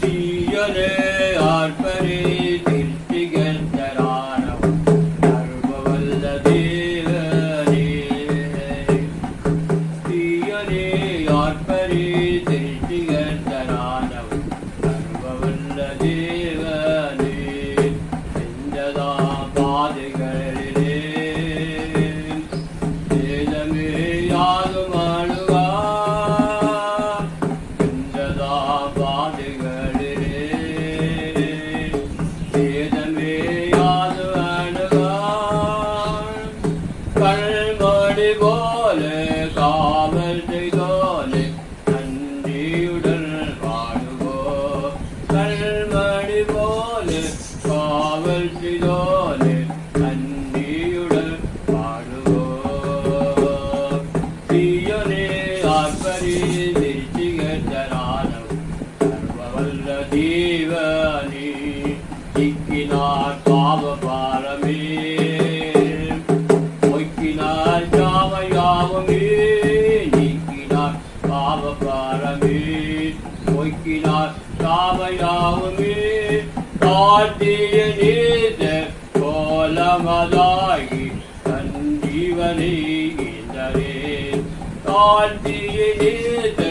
தீயலே ஆர்ப்பரே திருஷ்டிகர்த்தரானவன் சர்வவல்ல தேவனே. தீயலே ஆர்ப்பரே திருஷ்டிகர்த்தரானவன் சர்வவல்ல தேவனே. செஞ்சதா பாதைகளிலே. சேதமே யாதும் அணுகா. செஞ்சதா பாதைகளிலே. கண்மணி போல காவல் செய்தோலே நன்றியுடன் பாடுவோ கண்மணி போல காவல் செய்தோலே நன்றியுடன் பாடுவோ தீயனே ஆர்ப்பரி திருச்சிகரானவ் சர்வவல்ல நீக்கினார் பாவ பாரமே பொய்க்கினார் யாவையாவுமே தாழ்த்திய நீத கோலமதாகி சஞ்சீவனே இந்தரே காட்டிய நீத